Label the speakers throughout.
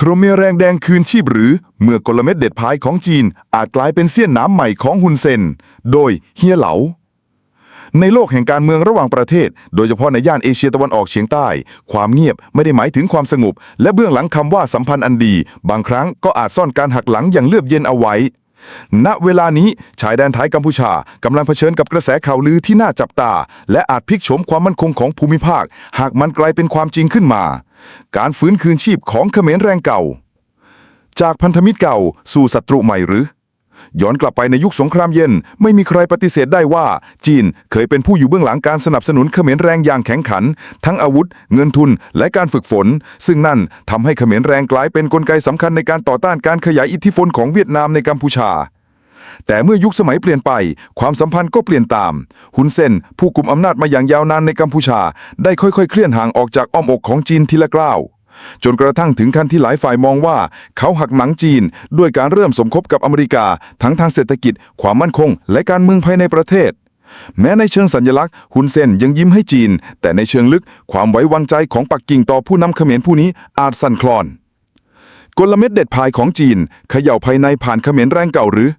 Speaker 1: โครเมียแรงแดงคืนชีพหรือ เมื่อกลเม็ดเด็ดพายของจีน อาจกลายเป็นเสี้ยนน้ำใหม่ของฮุนเซน โดยเฮียเหลา ในโลกแห่งการเมืองระหว่างประเทศ โดยเฉพาะในย่านเอเชียตะวันออกเฉียงใต้ ความเงียบไม่ได้หมายถึงความสงบ และเบื้องหลังคำว่าสัมพันธ์อันดี บางครั้งก็อาจซ่อนการหักหลังอย่างเลือบเย็นเอาไว้ ณเวลานี้ชายแดนไทยกัมพูชากำลังเผชิญกับกระแสข่าวลือที่น่าจับตา และอาจพลิกโฉมความมั่นคงของภูมิภาค หากมันกลายเป็นความจริงขึ้นมา การฟื้นคืนชีพของเขมรแรงเก่า จากพันธมิตรเก่าสู่ศัตรูใหม่หรือ ย้อนกลับไปในยุคสงครามเย็น ไม่มีใครปฏิเสธได้ว่า จีนเคยเป็นผู้อยู่เบื้องหลังการสนับสนุนเขมรแรงอย่างแข็งขัน ทั้งอาวุธ เงินทุน และการฝึกฝน ซึ่งนั่นทำให้เขมรแรงกลายเป็นนกลไกสำคัญในการต่อต้านการขยายอิทธิพลของเวียดนามในกัมพูชาแต่เมื่อยุคสมัยเปลี่ยนไป ความสัมพันธ์ก็เปลี่ยนตามฮุนเซนผู้กุมอำนาจมาอย่างยาวนานในกัมพูชา ได้ค่อยๆ เคลื่อนห่างออกจากอ้อมอกของจีนทีละกล้าว จนกระทั่งถึงขั้นที่หลายฝ่ายมองว่า เขาหักหนังจีน ด้วยการเริ่มสมคบกับอเมริกา ทั้งทางเศรษฐกิจ ความมั่นคง และการเมืองภายในประเทศ แม้ในเชิงสัญลักษณ์ฮุนเซนยังยิ้มให้จีน แต่ในเชิงลึกความไว้วางใจของปักกิ่งต่อผู้นำเขมรผู้นี้อาจสั่นคลอนกลเม็ดเด็ดพายของจีนเขย่าภายในผ่านเขมรแรงเก่าหรือ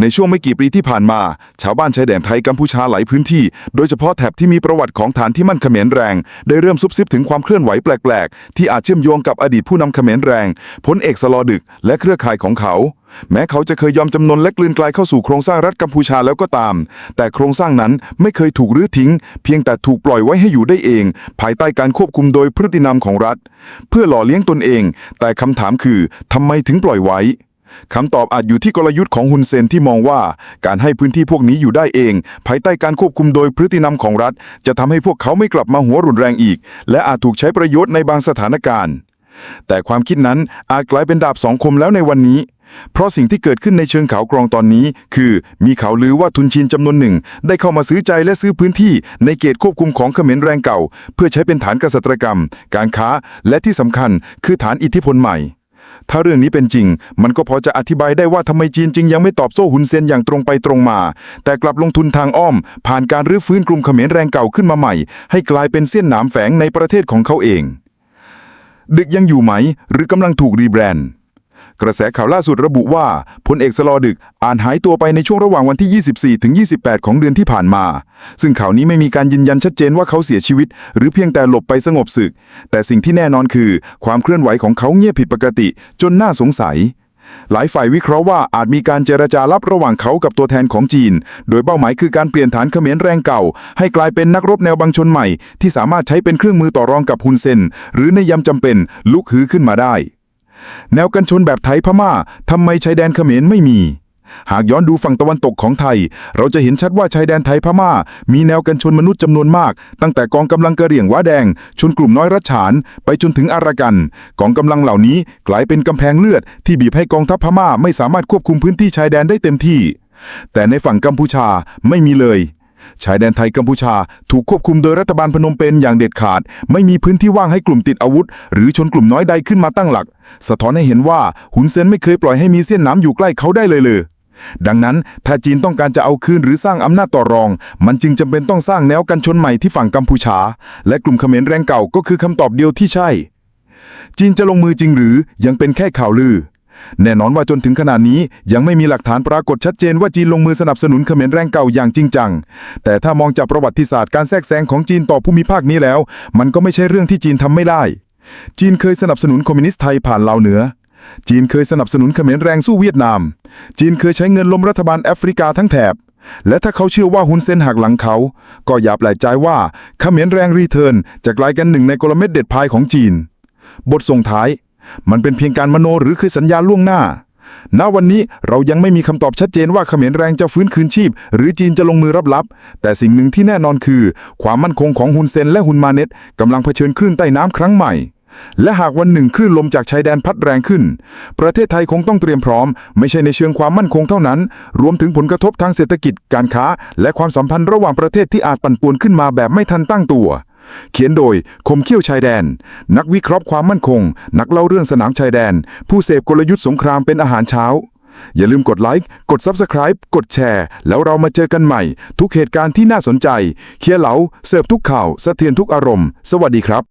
Speaker 1: ในช่วงไม่กี่ปีที่ผ่านมา ชาวบ้านชายแดนไทยกัมพูชาหลายพื้นที่ โดยเฉพาะแถบที่มีประวัติของฐานที่มั่นเขมรแรง ได้เริ่มซุบซิบถึงความเคลื่อนไหวแปลก ๆ ที่อาจเชื่อมโยงกับอดีตผู้นำเขมรแรงพลเอกสลอดึก และเครือข่ายของเขา แม้เขาจะเคยยอมจำนนและกลืนกลายเข้าสู่โครงสร้างรัฐกัมพูชาแล้วก็ตาม แต่โครงสร้างนั้นไม่เคยถูกรื้อทิ้ง เพียงแต่ถูกปล่อยไว้ให้อยู่ได้เอง ภายใต้การควบคุมโดยพฤตินำของรัฐ เพื่อหล่อเลี้ยงตนเอง แต่คำถามคือทำไมถึงปล่อยไว้ คำตอบอาจอยู่ที่กลยุทธ์ของฮุนเซนที่มองว่าการให้พื้นที่พวกนี้อยู่ได้เอง ภายใต้การควบคุมโดยพฤตินำของรัฐ จะทำให้พวกเขาไม่กลับมาหัวรุนแรงอีก และอาจถูกใช้ประโยชน์ในบางสถานการณ์ แต่ความคิดนั้นอาจกลายเป็นดาบสองคมแล้วในวันนี้ เพราะสิ่งที่เกิดขึ้นในเชิงเขากรองตอนนี้ คือมีข่าวลือว่าทุนจีนจำนวนหนึ่ง ได้เข้ามาซื้อใจและซื้อพื้นที่ ในเขตควบคุมของเขมรแรงเก่า เพื่อใช้เป็นฐานกษัตรกรรม การค้า และที่สำคัญ คือฐานอิทธิพลใหม่ ถ้าเรื่องนี้เป็นจริง มันก็พอจะอธิบายได้ว่าทำไมจีนจึงยังไม่ตอบโต้หุนเซนอย่างตรงไปตรงมา แต่กลับลงทุนทางอ้อม ผ่านการรื้อฟื้นกลุ่มเขมรแรงเก่าขึ้นมาใหม่ ให้กลายเป็นเส้นหนามแฝงในประเทศของเขาเอง ดึกยังอยู่ไหม หรือกำลังถูกรีแบรนด์ กระแสข่าวล่าสุดระบุว่าพลเอกสลอดึกอ่านหายตัวไปในช่วงระหว่างวันที่ 24 ถึง 28 ของเดือนที่ผ่านมา ซึ่งข่าวนี้ไม่มีการยืนยันชัดเจนว่าเขาเสียชีวิต หรือเพียงแต่หลบไปสงบศึก แต่สิ่งที่แน่นอนคือ ความเคลื่อนไหวของเขาเงียบผิดปกติ จนน่าสงสัย หลายฝ่ายวิเคราะห์ว่าอาจมีการเจรจาลับระหว่างเขากับตัวแทนของจีน โดยเป้าหมายคือการเปลี่ยนฐานเขมรแรงเก่า ให้กลายเป็นนักรบแนวบังชนใหม่ ที่สามารถใช้เป็นเครื่องมือต่อรองกับฮุนเซนหรือในยามจำเป็นลุกฮือขึ้นมาได้ แนวกันชนแบบไทยพม่าทำไมชายแดนเขมรไม่มี หากย้อนดูฝั่งตะวันตกของไทย เราจะเห็นชัดว่าชายแดนไทยพม่า มีแนวกันชนมนุษย์จำนวนมาก ตั้งแต่กองกำลังกระเหรี่ยงว้าแดง ชนกลุ่มน้อยรัชฉาน ไปจนถึงอารากัน กองกำลังเหล่านี้กลายเป็นกำแพงเลือด ที่บีบให้กองทัพพม่าไม่สามารถควบคุมพื้นที่ชายแดนได้เต็มที่ แต่ในฝั่งกัมพูชาไม่มีเลย ชายแดนไทยกัมพูชาถูกควบคุมโดยรัฐบาลพนมเปญอย่างเด็ดขาด ไม่มีพื้นที่ว่างให้กลุ่มติดอาวุธ หรือชนกลุ่มน้อยใดขึ้นมาตั้งหลัก สะท้อนให้เห็นว่าหุนเซนไม่เคยปล่อยให้มีเส้นน้ำอยู่ใกล้เขาได้เลยเลยดังนั้นถ้าจีนต้องการจะเอาคืนหรือสร้างอำนาจต่อรอง มันจึงจำเป็นต้องสร้างแนวกันชนใหม่ที่ฝั่งกัมพูชา และกลุ่มเขมรแรงเก่าก็คือคำตอบเดียวที่ใช่ จีนจะลงมือจริงหรือยังเป็นแค่ข่าวลือ แน่นอนว่าจนถึงขนาดนี้ยังไม่มีหลักฐานปรากฏชัดเจนว่าจีนลงมือสนับสนุนเขมรแรงเก่าอย่างจริงจัง แต่ถ้ามองจากประวัติศาสตร์การแทรกแซงของจีนต่อภูมิภาคนี้แล้ว มันก็ไม่ใช่เรื่องที่จีนทำไม่ได้ จีนเคยสนับสนุนคอมมิวนิสต์ไทยผ่านลาวเหนือ จีนเคยสนับสนุนเขมรแรงสู้เวียดนาม จีนเคยใช้เงินล้มรัฐบาลแอฟริกาทั้งแถบ และถ้าเขาเชื่อว่าฮุนเซนหักหลังเขา ก็อย่าแปลกใจว่าเขมรแรงรีเทิร์นจะกลายกันหนึ่งในกลเม็ดเด็ดพายของจีน บทส่งท้าย มันเป็นเพียงการมโนหรือคือสัญญาล่วงหน้า ณ วันนี้เรายังไม่มีคำตอบชัดเจนว่าเขมรแรงจะฟื้นคืนชีพ หรือจีนจะลงมือรับลับ แต่สิ่งหนึ่งที่แน่นอนคือ ความมั่นคงของฮุนเซนและฮุนมาเน็ตกำลังเผชิญคลื่นใต้น้ำครั้งใหม่ และหากวันหนึ่งคลื่นลมจากชายแดนพัดแรงขึ้น ประเทศไทยคงต้องเตรียมพร้อม ไม่ใช่ในเชิงความมั่นคงเท่านั้น รวมถึงผลกระทบทางเศรษฐกิจ การค้า และความสัมพันธ์ระหว่างประเทศที่อาจปั่นป่วนขึ้นมาแบบไม่ทันตั้งตัว เขียนโดยคมเขี้ยวชายแดน นักวิเคราะห์ความมั่นคง นักเล่าเรื่องสนามชายแดน ผู้เสพกลยุทธ์สงครามเป็นอาหารเช้า อย่าลืมกดไลค์ กด Subscribe กดแชร์ แล้วเรามาเจอกันใหม่ ทุกเหตุการณ์ที่น่าสนใจ เคียร์เหลาเสิร์ฟทุกข่าวสะเทือนทุกอารมณ์ สวัสดีครับ